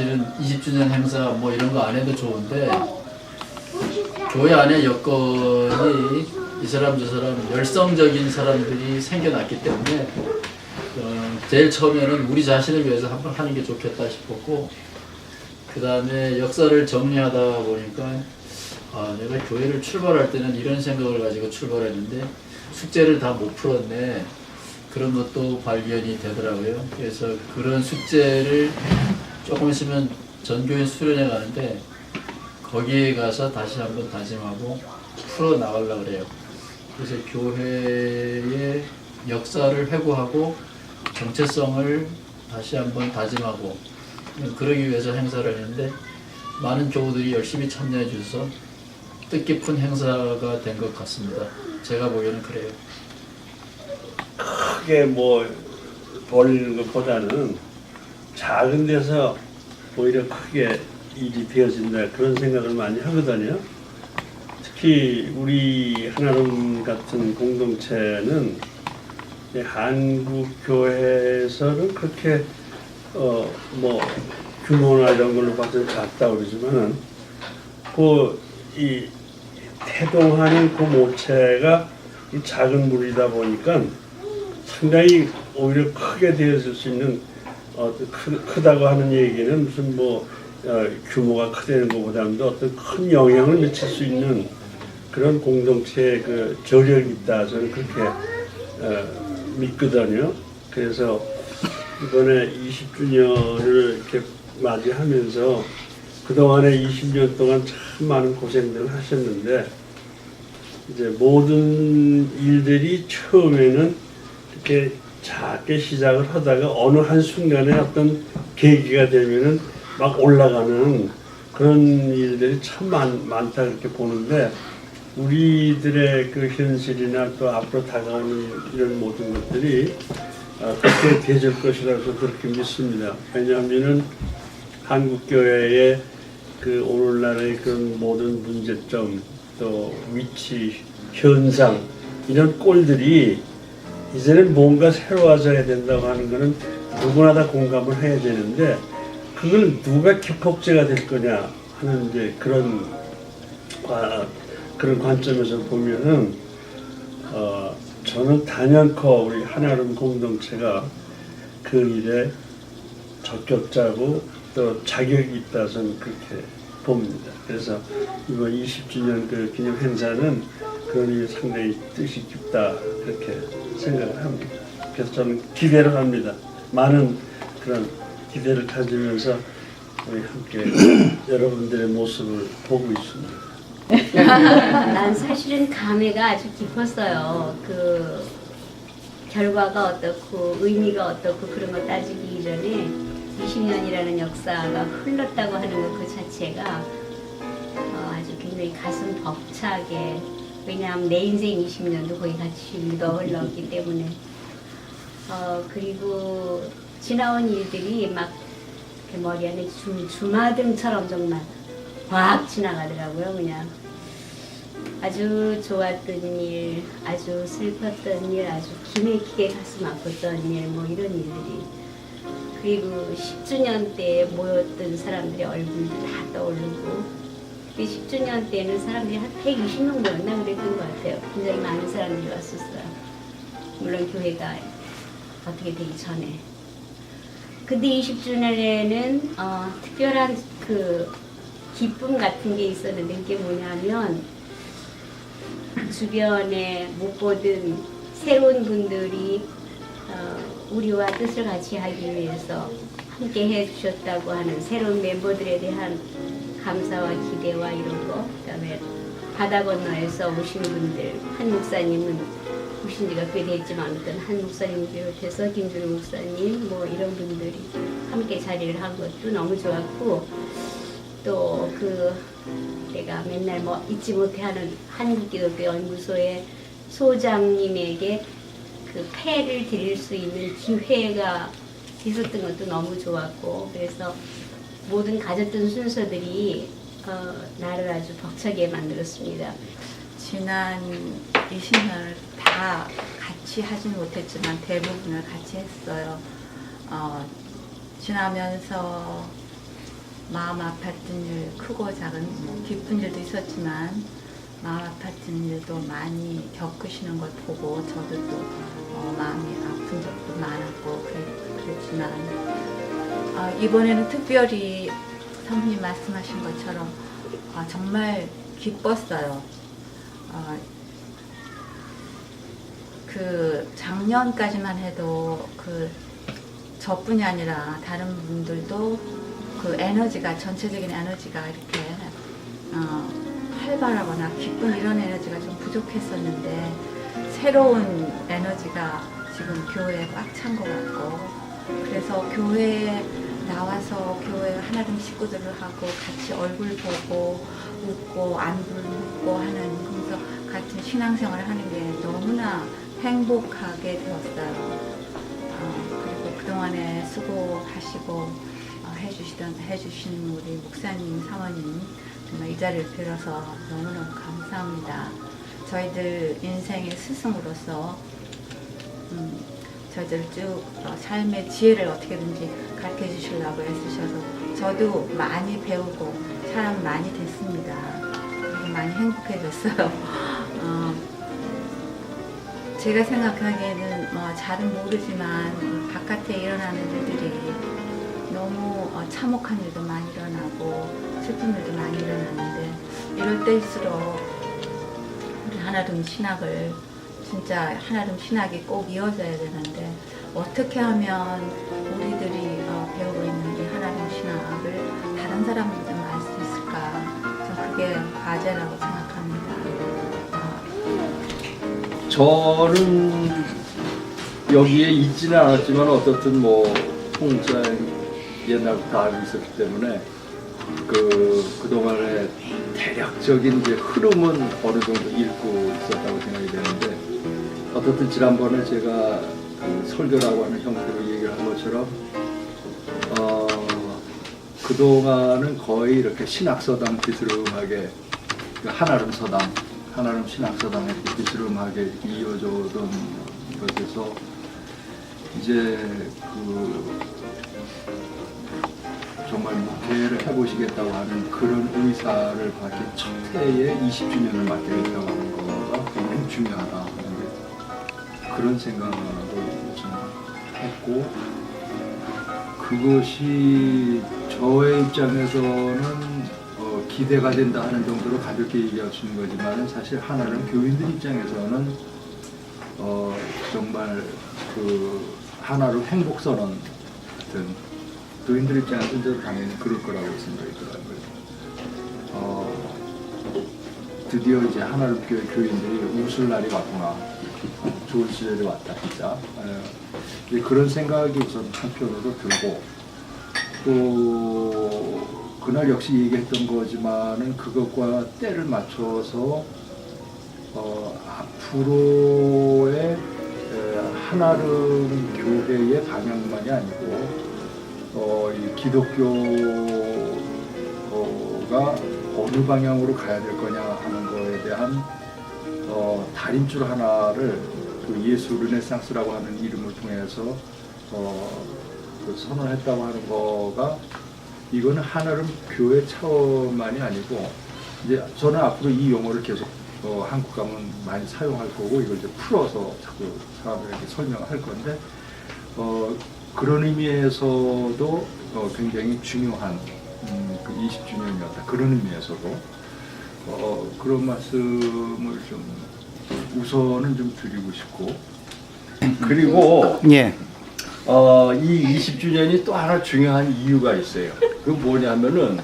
사실은 20주년 행사 뭐 이런 거 안 해도 좋은데 교회 안에 여건이 이 사람 저 사람 열성적인 사람들이 생겨났기 때문에 어, 제일 처음에는 우리 자신을 위해서 한번 하는 게 좋겠다 싶었고 그 다음에 역사를 정리하다 보니까 아, 내가 교회를 출발할 때는 이런 생각을 가지고 출발했는데 숙제를 다 못 풀었네. 그런 것도 발견이 되더라고요. 그래서 그런 숙제를 조금 있으면 전교인 수련회 가는데 거기에 가서 다시 한번 다짐하고 풀어 나가려고 그래요. 그래서 교회의 역사를 회고하고 정체성을 다시 한번 다짐하고 그러기 위해서 행사를 했는데 많은 교우들이 열심히 참여해 주셔서 뜻깊은 행사가 된 것 같습니다. 제가 보기에는 그래요. 크게 뭐 벌리는 것보다는 작은 데서 오히려 크게 일이 되어진다 그런 생각을 많이 하거든요. 특히 우리 하나름 같은 공동체는 한국 교회에서는 그렇게 어 뭐 규모나 이런 걸로 봐서 작다 그러지만은 그이 태동하는 그 모체가 이 작은 물이다 보니까 상당히 오히려 크게 되었을 수 있는 어, 크, 크다고 하는 얘기는 무슨 뭐 어, 규모가 크다는 것보다도 어떤 큰 영향을 미칠 수 있는 그런 공동체의 그 저력이 있다 저는 그렇게 어, 믿거든요. 그래서 이번에 20주년을 이렇게 맞이하면서 그동안에 20년 동안 참 많은 고생들을 하셨는데 이제 모든 일들이 처음에는 이렇게 작게 시작을 하다가 어느 한 순간에 어떤 계기가 되면은 막 올라가는 그런 일들이 참 많, 많다 그렇게 보는데 우리들의 그 현실이나 또 앞으로 다가오는 이런 모든 것들이 어, 그렇게 되질 것이라고 그렇게 믿습니다. 왜냐하면은 한국 교회의 그 오늘날의 그런 모든 문제점 또 위치 현상 이런 꼴들이 이제는 뭔가 새로워져야 된다고 하는 것은 누구나 다 공감을 해야 되는데 그걸 누가 기폭제가 될 거냐 하는 이제 그런 과, 그런 관점에서 보면은 어, 저는 단연코 우리 하나름 공동체가 그 일에 적격자고 또 자격이 있다 저는 그렇게 봅니다. 그래서 이번 20주년 그 기념 행사는 그런 이 상당히 뜻이 깊다 그렇게 생각을 합니다. 그래서 저는 기대를 합니다. 많은 그런 기대를 가지면서 우리 함께 여러분들의 모습을 보고 있습니다. 난 사실은 감회가 아주 깊었어요. 그 결과가 어떻고 의미가 어떻고 그런 거 따지기 이전에 20년이라는 역사가 흘렀다고 하는 것 그 자체가 어, 아주 굉장히 가슴 벅차게 왜냐하면 내 인생 20년도 거의 같이 묻어 흘렀기 때문에. 어, 그리고 지나온 일들이 막 머리 안에 주, 주마등처럼 정말 확 지나가더라고요 그냥. 아주 좋았던 일, 아주 슬펐던 일, 아주 기맥히게 가슴 아팠던 일, 뭐 이런 일들이. 그리고 10주년 때 모였던 사람들의 얼굴도 다 떠오르고, 그 10주년 때는 사람들이 한 120명 모였나 그랬던 것 같아요. 굉장히 많은 사람들이 왔었어요. 물론 교회가 어떻게 되기 전에. 근데 20주년에는 어, 특별한 그 기쁨 같은 게 있었는데 그게 뭐냐면 주변에 못 보던 새로운 분들이 어, 우리와 뜻을 같이 하기 위해서 함께 해주셨다고 하는 새로운 멤버들에 대한 감사와 기대와 이런 거 그다음에 바다 건너에서 오신 분들 한 목사님은 오신 지가 꽤 됐지만 어떤 한 목사님 비롯해서 김준호 목사님 뭐 이런 분들이 함께 자리를 한 것도 너무 좋았고 또 그 내가 맨날 뭐 잊지 못해하는 한국기독교 연구소의 소장님에게 그 패를 드릴 수 있는 기회가 있었던 것도 너무 좋았고 그래서 모든 가졌던 순서들이 어, 나를 아주 벅차게 만들었습니다. 지난 20년을 다 같이 하진 못했지만 대부분을 같이 했어요. 어, 지나면서 마음 아팠던 일, 크고 작은 뭐 기쁜 일도 있었지만 마음 아팠던 일도 많이 겪으시는 걸 보고 저도 또 어, 마음이 아픈 적도 많았고 그랬, 그랬지만 아, 이번에는 특별히 성님 말씀하신 것처럼 아, 정말 기뻤어요. 아, 그 작년까지만 해도 그 저뿐이 아니라 다른 분들도 그 에너지가 전체적인 에너지가 이렇게 어, 활발하거나 기쁜 이런 에너지가 좀 부족했었는데 새로운 에너지가 지금 교회에 꽉 찬 것 같고 그래서 교회에 나와서 교회 하나님 식구들을 하고 같이 얼굴 보고 웃고 안부 묻고 하는 그래서 같은 신앙생활을 하는 게 너무나 행복하게 되었어요. 어, 그리고 그동안에 수고하시고 어, 해주시던 해주신 우리 목사님 사모님 정말 이 자리를 빌어서 너무너무 감사합니다. 저희들 인생의 스승으로서 음, 저희들 쭉 어, 삶의 지혜를 어떻게든지 가르쳐 주시려고 애쓰셔서 저도 많이 배우고 사람 많이 됐습니다. 많이 행복해졌어요. 어, 제가 생각하기에는 뭐 잘은 모르지만 바깥에 일어나는 일들이 너무 어, 참혹한 일도 많이 일어나고 슬픈 일도 많이 일어나는데 이럴 때일수록 우리 하나름 신학을 진짜 하나름 신학이 꼭 이어져야 되는데 어떻게 하면 우리들이 어, 배우고 있는 이 하나름 신학을 다른 사람들도 알수 있을까? 전 그게 과제라고 생각합니다. 어, 저는 여기에 있지는 않았지만 어떻든 뭐 홍사 옛날부터 알고 있었기 때문에 그 그동안의 대략적인 이제 흐름은 어느 정도 읽고 있었다고 생각이 되는데 어떻든 지난번에 제가 그 설교라고 하는 형태로 얘기를 한 것처럼 어 그동안은 거의 이렇게 신학서당 비스름하게 그 한아름 서당, 한아름 신학서당에 비스름하게 이어져 오던 것에서 이제 그 정말 목회를 해보시겠다고 하는 그런 의사를 밝힌 첫 해에 20주년을 맞게 됐다고 하는 거가 굉장히 중요하다 그런 생각을 좀 했고 그것이 저의 입장에서는 어, 기대가 된다 하는 정도로 가볍게 얘기할 수 있는 거지만 사실 하나는 교인들 입장에서는 어, 정말 그 하나로 행복선언 같은 교인들 입장에서는 당연히 그럴 거라고 생각이 들어요. 어, 드디어 이제 하나로 교회 교인들이 웃을 날이 왔구나. 좋은 시절이 왔다, 진짜. 에, 이제 그런 생각이 우선 한편으로 들고, 또, 그날 역시 얘기했던 거지만은 그것과 때를 맞춰서, 어, 앞으로의 에, 한아름 교회의 방향만이 아니고, 어, 이 기독교가 어느 방향으로 가야 될 거냐 하는 거에 대한 어, 다림줄 하나를 그 예수 르네상스라고 하는 이름을 통해서 어, 그 선언했다고 하는 거가 이거는 하나름 교회 차원만이 아니고 이제 저는 앞으로 이 용어를 계속 어, 한국 가면 많이 사용할 거고 이걸 이제 풀어서 자꾸 사람들에게 설명할 건데 어, 그런 의미에서도 어, 굉장히 중요한 음, 그 20주년이었다. 그런 의미에서도 어, 그런 말씀을 좀 우선은 좀 드리고 싶고 그리고 예. 어, 이 20주년이 또 하나 중요한 이유가 있어요. 그 뭐냐면은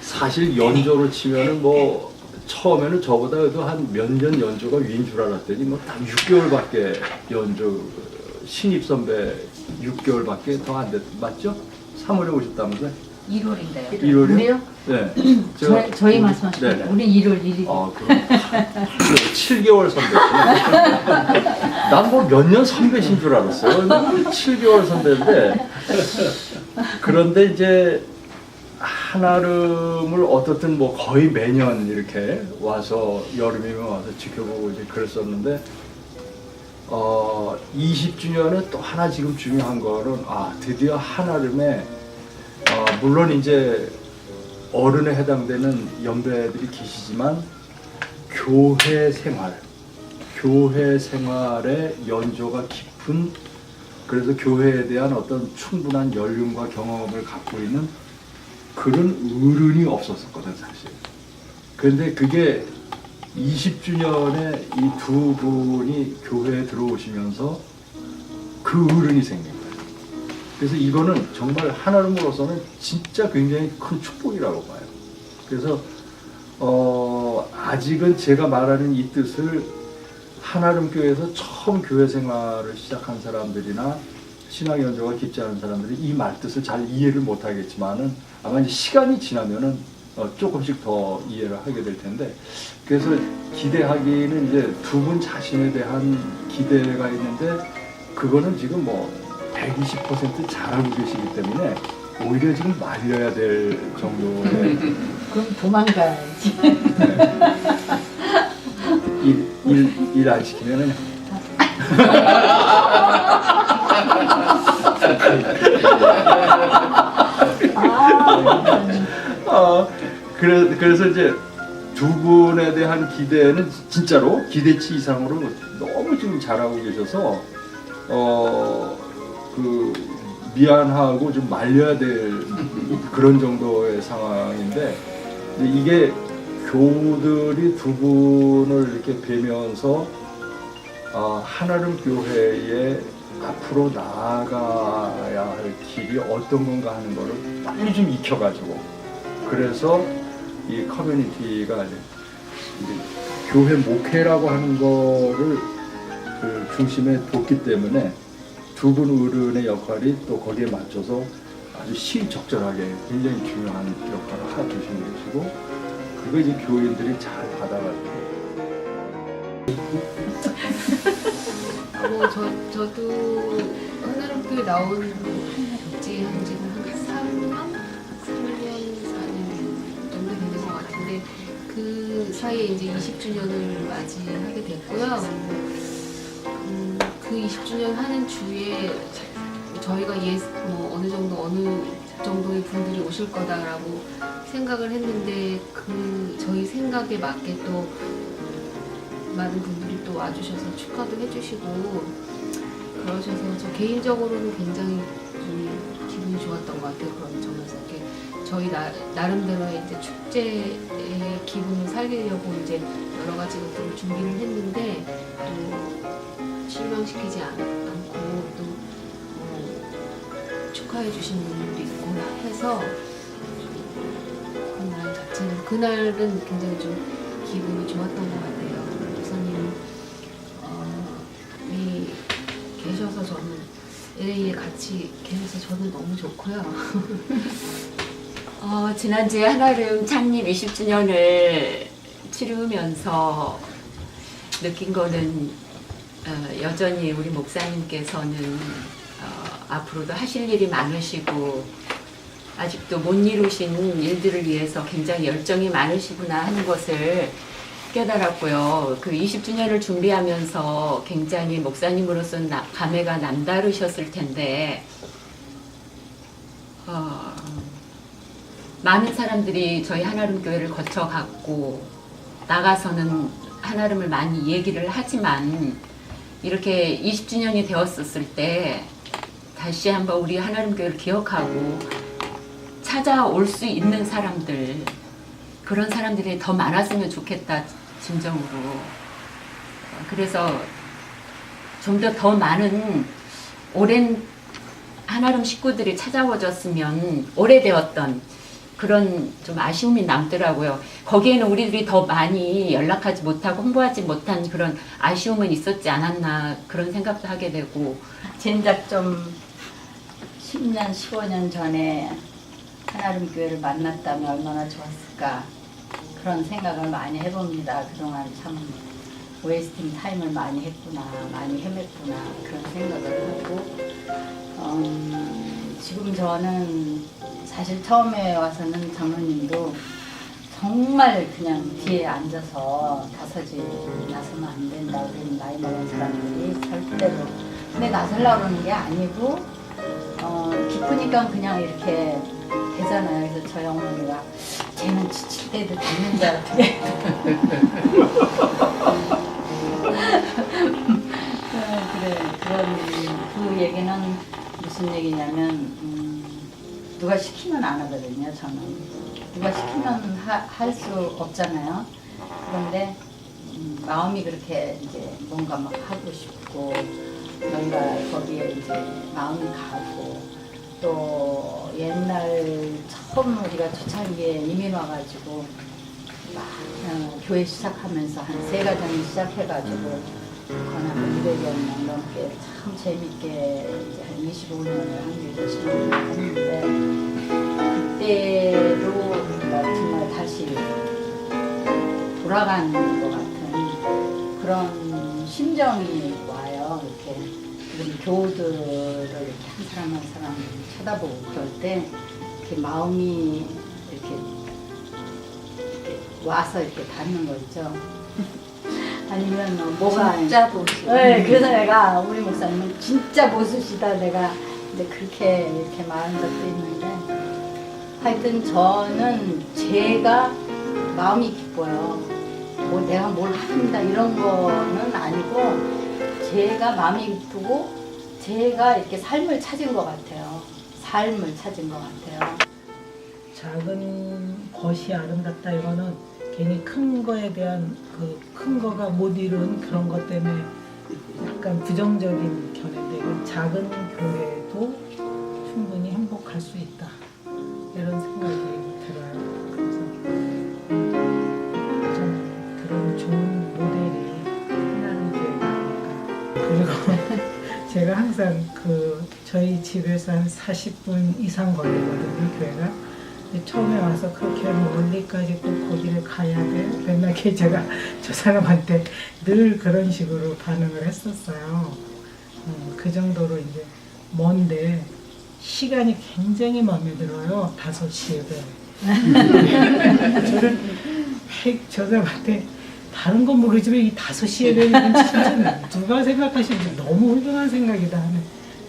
사실 연조로 치면은 뭐 처음에는 저보다 그래도 한 몇 년 연조가 위인 줄 알았더니 뭐 딱 6개월밖에 연조 신입 선배 6개월밖에 더 안 됐, 맞죠? 3월에 오셨다면서요? 1월인데요. 1월이요? 우리요? 네. 저희, 저희 말씀하신 네. 네. 우리 1월 1일. 아, 그럼 7개월 선배시네. 난뭐 몇 년 선배신 줄 알았어요. 7개월 선배인데. 그런데 이제 한아름을 어떻든 뭐 거의 매년 이렇게 와서 여름이면 와서 지켜보고 이제 그랬었는데 어 20주년에 또 하나 지금 중요한 거는 아 드디어 한아름에 어 물론 이제 어른에 해당되는 연배들이 계시지만 교회 생활, 교회 생활의 연조가 깊은 그래서 교회에 대한 어떤 충분한 연륜과 경험을 갖고 있는 그런 어른이 없었었거든 사실. 그런데 그게 20주년에 이 두 분이 교회에 들어오시면서 그 어른이 거예요. 그래서 이거는 정말 하나님으로서는 진짜 굉장히 큰 축복이라고 봐요. 그래서 어, 아직은 제가 말하는 이 뜻을 하나름 교회에서 처음 교회 생활을 시작한 사람들이나 신앙 연조가 깊지 않은 사람들이 이 말뜻을 잘 이해를 못 하겠지만은 아마 이제 시간이 지나면은 어, 조금씩 더 이해를 하게 될 텐데 그래서 기대하기는 이제 두 분 자신에 대한 기대가 있는데 그거는 지금 뭐 120% 잘하고 계시기 때문에 오히려 지금 말려야 될 정도의 그럼 도망가야지. 일일 안 시키면은. 아. 그래 그래서 이제 두 분에 대한 기대는 진짜로 기대치 이상으로 너무 지금 잘하고 계셔서 어 그 미안하고 좀 말려야 될 그런 정도의 상황인데 이게 교우들이 두 분을 이렇게 뵈면서 아, 하나름 교회에 앞으로 나아가야 할 길이 어떤 건가 하는 거를 빨리 좀 익혀가지고 그래서 이 커뮤니티가 이제 교회 목회라고 하는 거를 그 중심에 뒀기 때문에 두 분 어른의 역할이 또 거기에 맞춰서 아주 시적절하게 굉장히 중요한 역할을 하고 계신 것이고 그거 이제 교인들이 잘 받아가지고 뭐 저, 저도 하나님교회 나온 지 한 지금 한 3년? 3년, 4년 정도 되는 것 같은데 그 사이에 이제 20주년을 맞이하게 됐고요. 음, 그 20주년 하는 주에 저희가 예, 뭐 어느 정도 어느 정도의 분들이 오실 거다라고 생각을 했는데 그 저희 생각에 맞게 또 많은 분들이 또 와주셔서 축하도 해주시고 그러셔서 저 개인적으로는 굉장히 좀 기분이 좋았던 것 같아요. 그런 점에서 이렇게 저희 나, 나름대로의 이제 축제의 기분을 살리려고 이제 여러 가지 것들을 준비를 했는데 또 실망시키지 않, 않고 또 어, 축하해 주시는 분들도 있고 해서 그날 자체는 그날은 굉장히 좀 기분이 좋았던 것 같아요. 목사님 어, 이 계셔서 저는 LA에 같이 계셔서 저는 너무 좋고요. 어, 지난주에 한아름 창립 20주년을 치르면서 느낀 거는 어, 여전히 우리 목사님께서는 어, 앞으로도 하실 일이 많으시고 아직도 못 이루신 일들을 위해서 굉장히 열정이 많으시구나 하는 것을 깨달았고요. 그 20주년을 준비하면서 굉장히 목사님으로서는 나- 감회가 남다르셨을 텐데 어, 많은 사람들이 저희 한아름 교회를 거쳐갔고 나가서는 한아름을 많이 얘기를 하지만 이렇게 20주년이 되었었을 때 다시 한번 우리 한아름 교회를 기억하고 찾아올 수 있는 사람들 그런 사람들이 더 많았으면 좋겠다 진정으로. 그래서 좀 더더 많은 오랜 한아름 식구들이 찾아오셨으면 오래되었던 그런 좀 아쉬움이 남더라고요. 거기에는 우리들이 더 많이 연락하지 못하고 홍보하지 못한 그런 아쉬움은 있었지 않았나 그런 생각도 하게 되고 진작 좀 10년, 15년 전에 하나름 교회를 만났다면 얼마나 좋았을까 그런 생각을 많이 해봅니다. 그동안 참 웨이스팅 타임을 많이 했구나, 많이 헤맸구나 그런 생각을 하고 음, 지금 저는 사실 처음에 와서는 장로님도 정말 그냥 뒤에 앉아서 다섯이 나서면 안 된다. 우리는 나이 먹은 사람들이 절대로. 근데 나서려고 그러는 게 아니고, 어, 기쁘니까 그냥 이렇게 되잖아요. 그래서 저희 어머니가 쟤는 지칠 때도 됐는데 어떻게 어, 그래 그런 그 얘기는 무슨 얘기냐면 음, 누가 시키면 안 하거든요 저는. 누가 시키면 할 수 없잖아요. 그런데 음, 마음이 그렇게 이제 뭔가 막 하고 싶고 뭔가 거기에 이제 마음이 가고 또 옛날 처음 우리가 초창기에 이민 와가지고 막 어, 교회 시작하면서 한 세 가정이 시작해가지고 건한 200여 명 넘게 참 재밌게 한 25년을 한국에서 신앙을 했는데 그때로 우리가 정말 다시 돌아가는 것 같은 그런 심정이 와요. 이렇게 우리 교우들을 이렇게 한 사람 한 사람 쳐다보고 그럴 때 이렇게 마음이 이렇게 와서 이렇게 닿는 거 있죠. 아니면 뭐 뭐가 진짜 보수. 네, 그래서 내가 우리 목사님은 진짜 보수시다 내가 이제 그렇게 이렇게 말한 적도 있는데 하여튼 저는 제가 마음이 기뻐요. 뭐 내가 뭘 합니다 이런 거는 아니고 제가 마음이 기쁘고 제가 이렇게 삶을 찾은 것 같아요. 삶을 찾은 것 같아요. 작은 것이 아름답다 이거는 괜히 큰 거에 대한 그 큰 거가 못 이룬 그런 것 때문에 약간 부정적인 견해인데 작은 교회도 충분히 행복할 수 있다 이런 생각이 들어요. 그래서 그런 좋은 모델이 하나님 교회가. 그리고 제가 항상 그 저희 집에서 한 40분 이상 걸리거든요 교회가. 근데 처음에 와서 그렇게 멀리까지 꼭 거기를 가야 돼. 맨날 제가 저 사람한테 늘 그런 식으로 반응을 했었어요. 음, 그 정도로 이제 먼데 시간이 굉장히 마음에 들어요. 5시에 배. 저는 백- 저 사람한테 다른 건 모르지만 이 5시에 배는 진짜 누가 생각하시는지 너무 훌륭한 생각이다 하는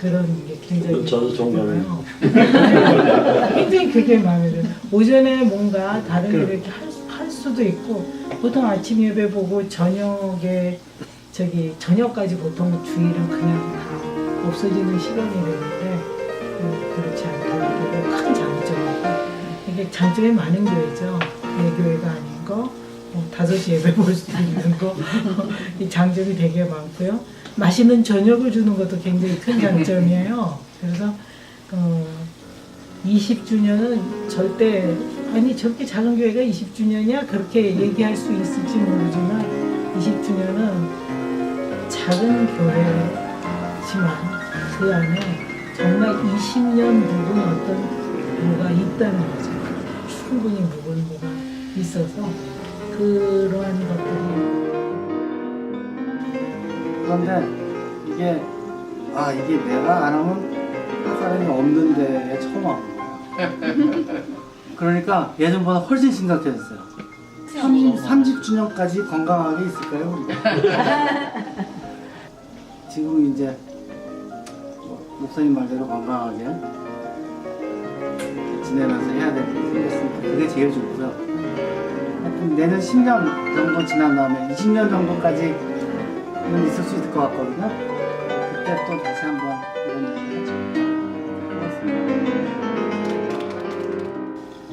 그런 게 굉장히 저도 동감해요. 굉장히 그게 마음에 들어요. 오전에 뭔가 다른 일을 이렇게 할, 수- 할 수도 있고 보통 아침 예배 보고 저녁에 저기 저녁까지 보통 주일은 그냥 다 없어지는 시간이 되는데 음, 그렇지 않다. 이게 큰 장점이고 이게 장점이 많은 교회죠. 예교회가 아닌 거, 뭐 다섯 시 예배 볼수 있는 거, 이 장점이 되게 많고요. 맛있는 저녁을 주는 것도 굉장히 큰 장점이에요. 그래서 어, 20주년은 절대 아니 저렇게 작은 교회가 20주년이야 그렇게 얘기할 수 있을지 모르지만 20주년은 작은 교회지만 그 안에 정말 20년 묵은 어떤 뭐가 있다는 거죠. 충분히 묵은 뭐가 있어서 그러한 것들이 그런데 이게 아 이게 내가 안 하면 할 사람이 없는데 처음 한 거예요. 그러니까 예전보다 훨씬 심각해졌어요. 30 주년까지 건강하게 있을까요? 우리가? 지금 이제 뭐 목사님 말대로 건강하게 지내면서 해야 될 일이 생겼으니까 그게 제일 좋고요. 하여튼 내년 10년 정도 지난 다음에 20년 정도까지 는 있을 수 있을 것 같거든요. 그때 또 다시 한번 이런 얘기 하죠. 고맙습니다.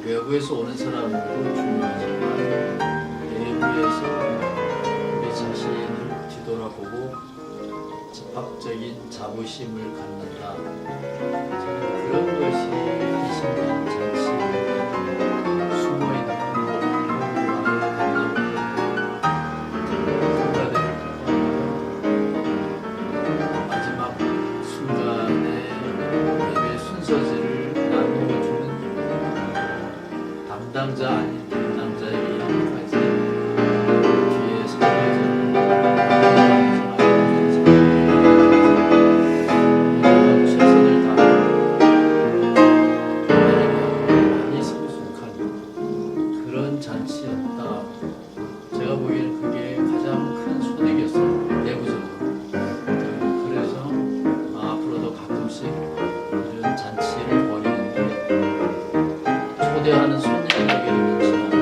외부에서 오는 사람도 중요하지만 내부에서 우리 자신을 뒤돌아보고 집합적인 자부심을 갖는다. 그런 것이 20년 잔치 Thank you.